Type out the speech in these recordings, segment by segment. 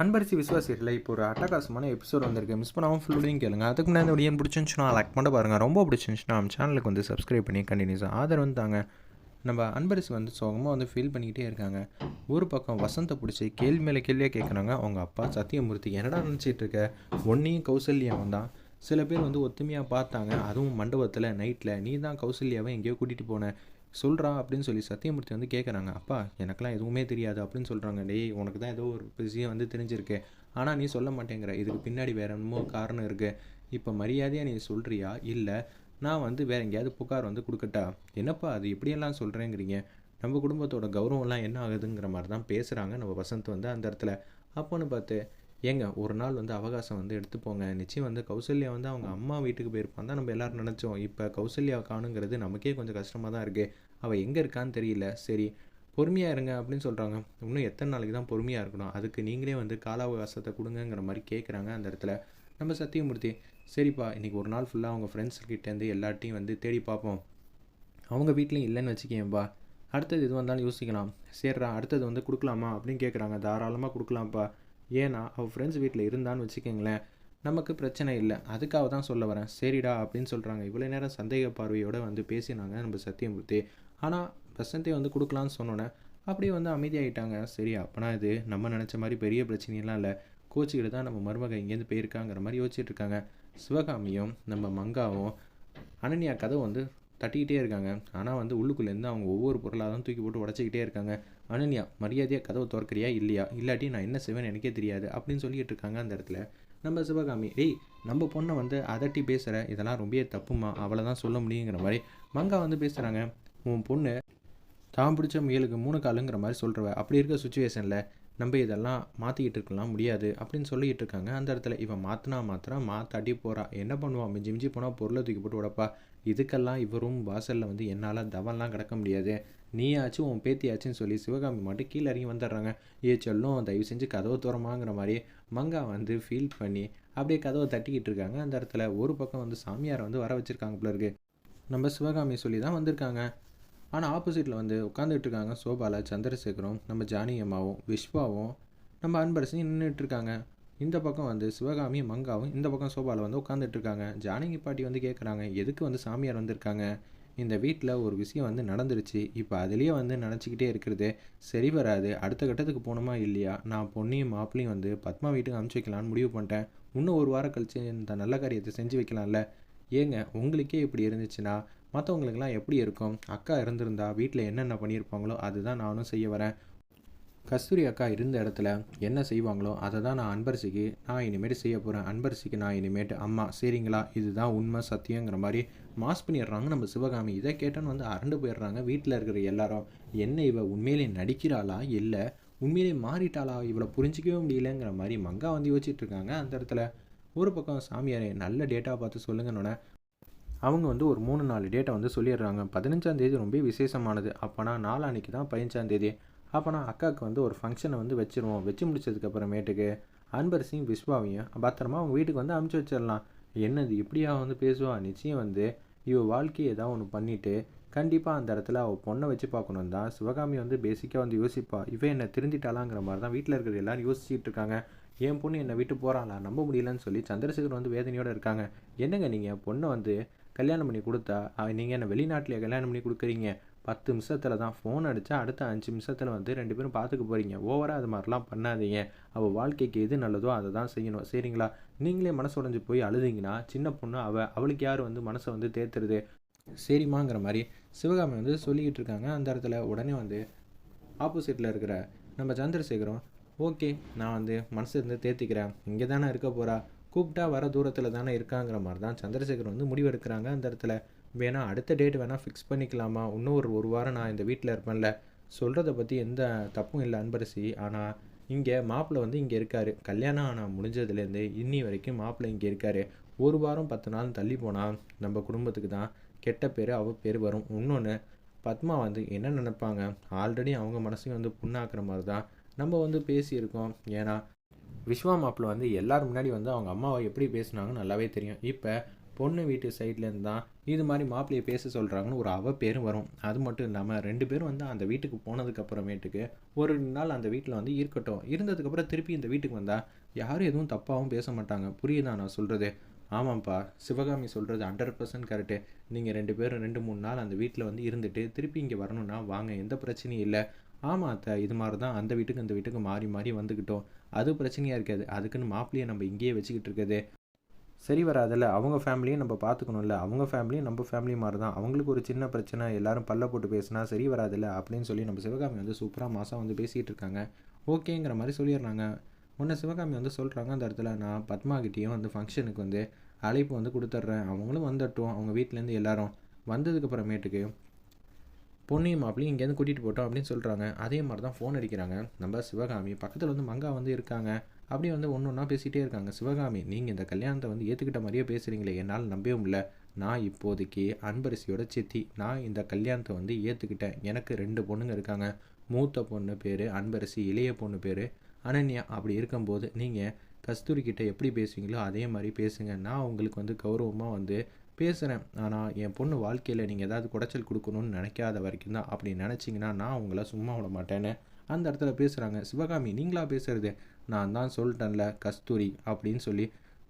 அன்பரிசி விசுவாசிகளில் இப்போ ஒரு அட்டகாசமான எபிசோட் வந்திருக்கு. மிஸ் பண்ணாமல் ஃபுல்லையும் கேளுங்க. அதுக்கு முன்னாடி இந்த வீடியோ பிடிச்சிருந்துச்சுன்னா லைக் பண்ண பாருங்கள் ரொம்ப பிடிச்சிருந்துச்சுன்னா நம்ம சேனலுக்கு வந்து சப்ஸ்கிரைப் பண்ணி கண்டினியூஸாக ஆதரவு தாங்க. நம்ம அன்பரிசி வந்து சோகமாக வந்து ஃபீல் பண்ணிக்கிட்டே இருக்காங்க. ஒரு பக்கம் வசந்தை பிடிச்சி கேள்வி மேலே கேள்வியாக கேட்குறாங்க அவங்க அப்பா சத்தியமூர்த்தி என்னடா நினச்சிட்டு இருக்க? ஒன்றையும் கௌசல்யாவும் தான். சில பேர் வந்து ஒத்துமையாக பார்த்தாங்க. அதுவும் மண்டபத்தில் நைட்டில் நீ தான் கௌசல்யாவை எங்கேயோ கூட்டிகிட்டு போன. சொல்கிறா அப்படின்னு சொல்லி சத்தியமூர்த்தி வந்து கேட்குறாங்க அப்பா எனக்கெல்லாம் எதுவுமே தெரியாது அப்படின்னு சொல்கிறாங்க டேய் உனக்கு தான் ஏதோ ஒரு விஷயம் வந்து தெரிஞ்சிருக்கு. ஆனால் நீ சொல்ல மாட்டேங்கிற. இதுக்கு பின்னாடி வேற என்னமோ காரணம் இருக்குது இப்போ மரியாதையாக நீ சொல்கிறியா இல்லை. நான் வந்து வேற எங்கேயாவது புகார் வந்து கொடுக்கட்டா? என்னப்பா அது எப்படியெல்லாம் சொல்கிறேங்கிறீங்க நம்ம குடும்பத்தோட கௌரவம்லாம் என்ன ஆகுதுங்கிற மாதிரி தான் பேசுகிறாங்க நம்ம வசந்த் வந்து அந்த இடத்துல. அப்போன்னு பார்த்து ஏங்க ஒரு நாள் வந்து அவகாசம் வந்து எடுத்துப்போங்க நிச்சயம் வந்து கௌசல்யா வந்து அவங்க அம்மா வீட்டுக்கு போயிருப்பான் தான் நம்ம எல்லாரும் நினச்சோம். இப்போ கௌசல்யா காணுங்கிறது நமக்கே கொஞ்சம் கஷ்டமாக தான் இருக்குது அவள் எங்கே இருக்கான்னு தெரியல. சரி பொறுமையாக இருங்க அப்படின்னு சொல்கிறாங்க இன்னும் எத்தனை நாளைக்கு தான் பொறுமையாக இருக்கணும்? அதுக்கு நீங்களே வந்து கால அவகாசத்தை கொடுங்கங்கிற மாதிரி கேட்குறாங்க அந்த இடத்துல நம்ம சத்தியமூர்த்தி. சரிப்பா இன்றைக்கி ஒரு நாள் ஃபுல்லாக அவங்க ஃப்ரெண்ட்ஸ்கிட்டேருந்து எல்லாட்டையும் வந்து தேடி பார்ப்போம். அவங்க வீட்லேயும் இல்லைன்னு வச்சுக்கேன்பா அடுத்தது எது வந்தாலும் யோசிக்கலாம். சரிடா அடுத்தது வந்து கொடுக்கலாமா அப்படின்னு கேட்குறாங்க தாராளமாக கொடுக்கலாம்ப்பா. ஏன்னா அவள் ஃப்ரெண்ட்ஸ் வீட்டில் இருந்தான்னு வச்சுக்கோங்களேன் நமக்கு பிரச்சனை இல்லை. அதுக்காக தான் சொல்ல வரேன். சரிடா அப்படின்னு சொல்கிறாங்க இவ்வளோ நேரம் சந்தேக பார்வையோடு வந்து பேசினாங்க நம்ம சத்தியமூர்த்தி. ஆனால் வசந்தை வந்து கொடுக்கலான்னு சொன்னோன்னே அப்படியே வந்து அமைதியாகிட்டாங்க சரி அப்போனா இது நம்ம நினச்ச மாதிரி பெரிய பிரச்சனையெல்லாம் இல்லை. கோச்சிக்கிட்டு தான் நம்ம மருமக இங்கேருந்து போயிருக்காங்கிற மாதிரி யோசிச்சுட்டு இருக்காங்க. சிவகாமியும் நம்ம மங்காவும் அனன்யா கதை வந்து தட்டிக்கிட்டே இருக்காங்க. ஆனால் வந்து உள்ளுக்குள்ளேருந்து அவங்க ஒவ்வொரு பொருளாக தான் தூக்கி போட்டு உடச்சிக்கிட்டே இருக்காங்க. அனன்யா மரியாதையாக கதவை திறக்கிறியா இல்லையா? இல்லாட்டி நான் என்ன செய்வேன் எனக்கே தெரியாது அப்படின்னு சொல்லிட்டு இருக்காங்க அந்த இடத்துல. நம்ம சிவகாமி டேய் நம்ம பொண்ணை வந்து அதட்டி பேசுகிற இதெல்லாம் ரொம்ப தப்புமா அவளை தான் சொல்ல முடியுங்கிற மாதிரி மங்கா வந்து பேசுகிறாங்க உன் பொண்ணு தான் பிடிச்ச முயலுக்கு மூணு காலுங்கிற மாதிரி சொல்கிறவ அப்படி இருக்க சுச்சுவேஷனில் நம்ம இதெல்லாம் மாற்றிக்கிட்டு இருக்கலாம் முடியாது அப்படின்னு சொல்லிக்கிட்டு இருக்காங்க. அந்த இடத்துல இவன் மாற்றினா மாத்திரா மாத்தாட்டி போகிறா என்ன பண்ணுவான் மிஞ்சி மிஞ்சி போனால் பொருளை தூக்கி போட்டு உடப்பா. இதுக்கெல்லாம் இவரும் வாசலில் வந்து என்னால் தவம்லாம் கிடக்க முடியாது. நீயாச்சும் உன் பேத்தியாச்சுன்னு சொல்லி சிவகாமி மட்டும் கீழே இறங்கி வந்துடுறாங்க. ஏ சொல்லும் தயவு செஞ்சு கதவை தூரமாங்கிற மாதிரி மங்கா வந்து ஃபீல் பண்ணி அப்படியே கதவை தட்டிக்கிட்டு இருக்காங்க. அந்த இடத்துல ஒரு பக்கம் வந்து சாமியாரை வந்து வர வச்சுருக்காங்க போல இருக்கு. நம்ம சிவகாமி சொல்லி தான் வந்திருக்காங்க. ஆனால் ஆப்போசிட்டில் வந்து உட்காந்துட்டு இருக்காங்க சோபால சந்திரசேகரும் நம்ம ஜானி அம்மாவும் விஸ்வாவும் நம்ம அன்பரசையும் நின்றுட்டு இருக்காங்க. இந்த பக்கம் வந்து சிவகாமி மங்காவும் இந்த பக்கம் சோபாவில் வந்து உட்காந்துட்டு இருக்காங்க ஜானகி பாட்டி வந்து கேட்குறாங்க எதுக்கு வந்து சாமியார் வந்திருக்காங்க? இந்த வீட்டில் ஒரு விஷயம் வந்து நடந்துருச்சு. இப்போ அதுலேயே வந்து நினச்சிக்கிட்டே இருக்கிறது. சரி வராது. அடுத்த கட்டத்துக்கு போகணுமா இல்லையா? நான் பொண்ணையும் மாப்பிளையும் வந்து பத்மா வீட்டுக்கு அனுப்பிச்சி வைக்கலான்னு முடிவு பண்ணிட்டேன். இன்னும் ஒரு வாரம் கழிச்சு இந்த நல்ல காரியத்தை செஞ்சு வைக்கலாம்ல? ஏங்க உங்களுக்கே இப்படி இருந்துச்சுன்னா மற்றவங்களுக்கெல்லாம் எப்படி இருக்கும்? அக்கா இருந்திருந்தா வீட்டில் என்னென்ன பண்ணியிருப்பாங்களோ அதுதான் நானும் செய்ய வரேன். கஸ்தூரி அக்கா இருந்த இடத்துல என்ன செய்வாங்களோ அதை தான் நான் அன்பரசிக்கு நான் இனிமேட்டு செய்ய போகிறேன் அன்பரசிக்கு நான் இனிமேட்டு அம்மா சரிங்களா? இதுதான் உண்மை சத்தியங்கிற மாதிரி மாஸ் பண்ணிடுறாங்க. நம்ம சிவகாமி இதை கேட்டோன்னு வந்து அரண்டு போயிடுறாங்க. வீட்டில் இருக்கிற எல்லாரும் என்ன இவ உண்மையிலே நடிக்கிறாளா? இல்லை உண்மையிலே மாறிட்டாளா? இவளை புரிஞ்சிக்கவே முடியலங்கிற மாதிரி மங்கா வந்து யோசிச்சுட்டு இருக்காங்க. அந்த இடத்துல ஒரு பக்கம் சாமியாரே நல்ல டேட்டா பார்த்து சொல்லுங்கன்னொன்னே அவங்க வந்து ஒரு மூணு நாலு டேட்டை வந்து சொல்லிடுறாங்க. பதினஞ்சாந்தேதி ரொம்ப விசேஷமானது. அப்போனா நாளான்னைக்கு தான் பதினஞ்சாந்தேதி அப்போ நான் அக்காவுக்கு வந்து ஒரு ஃபங்க்ஷனை வந்து வச்சுருவோம். வச்சு முடிச்சதுக்கப்புறமேட்டுக்கு அன்பரசியும் விஸ்வாவையும் பத்திரமா அவங்க வீட்டுக்கு வந்து அமுச்சு வச்சிடலாம். என்னது இப்படியா வந்து பேசுவா? நிச்சயம் வந்து இவள் வாழ்க்கையை ஏதாவது ஒன்று பண்ணிவிட்டு கண்டிப்பாக அந்த இடத்துல அவள் பொண்ணை வச்சு பார்க்கணும் தான் சிவகாமி வந்து பேசிக்காக வந்து யோசிப்பா. இவன் என்னை திருந்திட்டாளாங்கிற மாதிரி தான் வீட்டில் இருக்கிற எல்லாரும் யோசிச்சுட்டு இருக்காங்க. என் பொண்ணு என்னை விட்டு போகிறாளா நம்ப முடியலன்னு சொல்லி சந்திரசேகர் வந்து வேதனையோடு இருக்காங்க. என்னங்க நீங்கள் பொண்ணை வந்து கல்யாணம் பண்ணி கொடுத்தா நீங்கள் என்ன வெளிநாட்டிலே கல்யாணம் பண்ணி கொடுக்குறீங்க? பத்து நிமிஷத்தில் தான் ஃபோன் அடித்தா அடுத்த அஞ்சு நிமிஷத்தில் வந்து ரெண்டு பேரும் பார்த்துக்க போகிறீங்க ஓவராக அது மாதிரிலாம் பண்ணாதீங்க. அவள் வாழ்க்கைக்கு எது நல்லதோ அதை தான் செய்யணும். சரிங்களா? நீங்களே மனசு உடஞ்சி போய் அழுதிங்கன்னா சின்ன பொண்ணு அவள் அவளுக்கு யார் வந்து மனசை வந்து தேத்துறது? சரிம்மாங்கிற மாதிரி சிவகாமி வந்து சொல்லிக்கிட்டு இருக்காங்க. அந்த இடத்துல உடனே வந்து ஆப்போசிட்டில் இருக்கிற நம்ம சந்திரசேகரம் ஓகே நான் வந்து மனசு இருந்து தேர்த்திக்கிறேன் இங்கே தானே இருக்க போகிறா கூப்பிட்டா வர தூரத்தில் தானே இருக்காங்கிற மாதிரி தான் சந்திரசேகர் வந்து முடிவெடுக்கிறாங்க. அந்த இடத்துல வேணால் அடுத்த டேட் வேணால் ஃபிக்ஸ் பண்ணிக்கலாமா? இன்னும் ஒரு ஒரு வாரம் நான் இந்த வீட்டில் இருப்பேன்ல. சொல்கிறத பற்றி எந்த தப்பும் இல்லை அன்பரசி. ஆனால் இங்கே மாப்பிள்ளை வந்து இங்கே இருக்கார். கல்யாணம் ஆனால் முடிஞ்சதுலேருந்து இன்னி வரைக்கும் மாப்பிள்ளை இங்கே இருக்கார். ஒரு வாரம் பத்து நாள் தள்ளி போனால் நம்ம குடும்பத்துக்கு தான் கெட்ட பேர் அவ பேர் வரும். இன்னொன்று பத்மா வந்து என்ன நினைப்பாங்க? ஆல்ரெடி அவங்க மனசையும் வந்து புண்ணாக்குற மாதிரி தான் நம்ம வந்து பேசியிருக்கோம். ஏன்னா விஸ்வா மாப்பிள்ளை வந்து எல்லாரும் முன்னாடி வந்து அவங்க அம்மாவை எப்படி பேசுனாங்கன்னு நல்லாவே தெரியும். இப்போ பொண்ணு வீட்டு சைட்லேருந்து தான் இது மாதிரி மாப்பிள்ளையை பேச சொல்கிறாங்கன்னு ஒரு அவ பேரும் வரும். அது மட்டும் இல்லாமல் ரெண்டு பேரும் வந்து அந்த வீட்டுக்கு போனதுக்கப்புறமேட்டுக்கு ஒரு ரெண்டு நாள் அந்த வீட்டில் வந்து இருக்கட்டும். இருந்ததுக்கப்புறம் திருப்பி இந்த வீட்டுக்கு வந்தால் யாரும் எதுவும் தப்பாகவும் பேச மாட்டாங்க. புரியுதா நான் சொல்கிறது ஆமாம்ப்பா சிவகாமி சொல்கிறது ஹண்ட்ரட் பர்சன்ட் கரெக்டு நீங்கள் ரெண்டு பேரும் ரெண்டு மூணு நாள் அந்த வீட்டில் வந்து இருந்துட்டு திருப்பி இங்கே வரணும்னா வாங்க எந்த பிரச்சனையும் இல்லை. ஆமாம் அத்தை இது மாதிரி தான் அந்த வீட்டுக்கு இந்த வீட்டுக்கு மாறி மாறி வந்துக்கிட்டோம் அது பிரச்சனையாக இருக்காது. அதுக்குன்னு மாப்பிள்ளையை நம்ம இங்கேயே வச்சுக்கிட்டு இருக்குது சரி வராதில்ல. அவங்க ஃபேமிலியும் நம்ம பார்த்துக்கணும்ல. அவங்க ஃபேமிலியும் நம்ம ஃபேமிலி மாதிரி தான் அவங்களுக்கு ஒரு சின்ன பிரச்சனை எல்லாரும் பல்ல போட்டு பேசினா சரி வராதில்ல அப்படின்னு சொல்லி நம்ம சிவகாமி வந்து சூப்பராக மாதம் வந்து பேசிகிட்டு இருக்காங்க. ஓகேங்கிற மாதிரி சொல்லிடுறாங்க. உன்னை சிவகாமி வந்து சொல்கிறாங்க அந்த இடத்துல நான் பத்மாகிட்டேயும் வந்து ஃபங்க்ஷனுக்கு வந்து அழைப்பு வந்து கொடுத்துட்றேன். அவங்களும் வந்துட்டோம். அவங்க வீட்டிலேருந்து எல்லாரும் வந்ததுக்கப்புறமேட்டுக்கு பொண்ணையும் மாப்பிளையும் இங்கேருந்து கூட்டிகிட்டு போட்டோம் அப்படின்னு சொல்கிறாங்க அதே மாதிரி தான் ஃபோன் அடிக்கிறாங்க. நம்ம சிவகாமி பக்கத்தில் வந்து மங்கா வந்து இருக்காங்க. அப்படியே வந்து ஒன்று ஒன்றா பேசிகிட்டே இருக்காங்க. சிவகாமி நீங்கள் இந்த கல்யாணத்தை வந்து ஏற்றுக்கிட்ட மாதிரியே பேசுகிறீங்களே என்னால் நம்பவே முடியல. நான் இப்போதைக்கு அன்பரசியோட சித்தி. நான் இந்த கல்யாணத்தை வந்து ஏற்றுக்கிட்டேன் எனக்கு ரெண்டு பொண்ணுங்க இருக்காங்க. மூத்த பொண்ணு பேர் அன்பரசி இளைய பொண்ணு பேர் அனன்யா. அப்படி இருக்கும்போது நீங்கள் கஸ்தூரி கிட்டே எப்படி பேசுவீங்களோ அதே மாதிரி பேசுங்க. நான் உங்களுக்கு வந்து கௌரவமாக வந்து பேசுகிறேன் ஆனால் என் பொண்ணு வாழ்க்கையில் நீங்கள் ஏதாவது குடைச்சல் கொடுக்கணும்னு நினைக்காத வரைக்கும் தான். அப்படி நினச்சிங்கன்னா நான் உங்களை சும்மா விட மாட்டேன்னு. அந்த இடத்துல பேசுகிறாங்க சிவகாமி நீங்களா பேசுகிறது நான் தான் சொல்லிட்டேன்ல கஸ்தூரி அப்படின்னு சொல்லி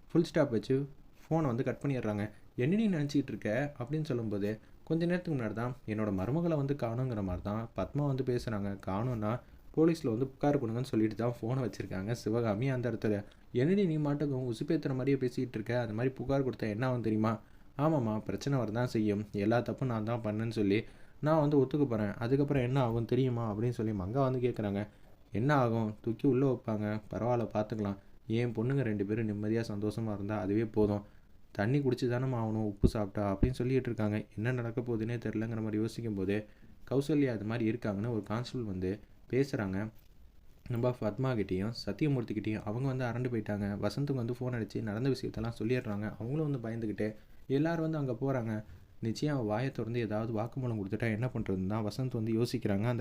ஃபுல் ஸ்டாப் வச்சு ஃபோனை வந்து கட் பண்ணிடுறாங்க. என்ன நீ நினச்சிக்கிட்டு இருக்க? அப்படின்னு சொல்லும்போது கொஞ்ச நேரத்துக்கு முன்னாடி தான் என்னோடய மருமகளை வந்து காணுங்கிற மாதிரி தான் பத்மா வந்து பேசுகிறாங்க காணும்னா போலீஸில் வந்து புகார் கொடுங்கன்னு சொல்லிட்டு தான் ஃபோனை வச்சுருக்காங்க. சிவகாமி அந்த இடத்துல என்னடி நீ மாட்டுக்கும் உசுப்பேத்துற மாதிரியே பேசிகிட்டு இருக்க? அந்த மாதிரி புகார் கொடுத்தா என்ன ஆகும் தெரியுமா? ஆமாம்மா பிரச்சனை வரதான் செய்யும். எல்லா தப்பும் நான் தான் பண்ணேன்னு சொல்லி நான் வந்து ஒத்துக்க போகிறேன் அதுக்கப்புறம் என்ன ஆகும் தெரியுமா? அப்படின்னு சொல்லி மங்கா வந்து கேட்குறாங்க என்ன ஆகும்? தூக்கி உள்ளே வைப்பாங்க. பரவாயில்ல பார்த்துக்கலாம். ஏன் பொண்ணுங்க ரெண்டு பேரும் நிம்மதியாக சந்தோஷமாக இருந்தால் அதுவே போதும். தண்ணி குடிச்சு தானே ஆகணும்? உப்பு சாப்பிட்டா? அப்படின்னு சொல்லிட்டு இருக்காங்க. என்ன நடக்க போகுதுன்னே தெரிலங்கிற மாதிரி யோசிக்கும் போது கௌசல்யா அது மாதிரி இருக்காங்கன்னு ஒரு கான்ஸ்டபிள் வந்து பேசுகிறாங்க நம்ம பத்மாகிட்டேயும் சத்தியமூர்த்திக்கிட்டேயும் அவங்க வந்து அரண்டு போயிட்டாங்க. வசந்துக்கு வந்து ஃபோன் அடித்து நடந்த விஷயத்தெல்லாம் சொல்லிடுறாங்க. அவங்களும் வந்து பயந்துக்கிட்டு எல்லோரும் வந்து அங்கே போகிறாங்க நிச்சயம் அவன் வாயை திறந்து ஏதாவது வாக்குமூலம் கொடுத்துட்டா என்ன பண்ணுறதுன்னு தான் வசந்த் வந்து யோசிக்கிறாங்க. அந்த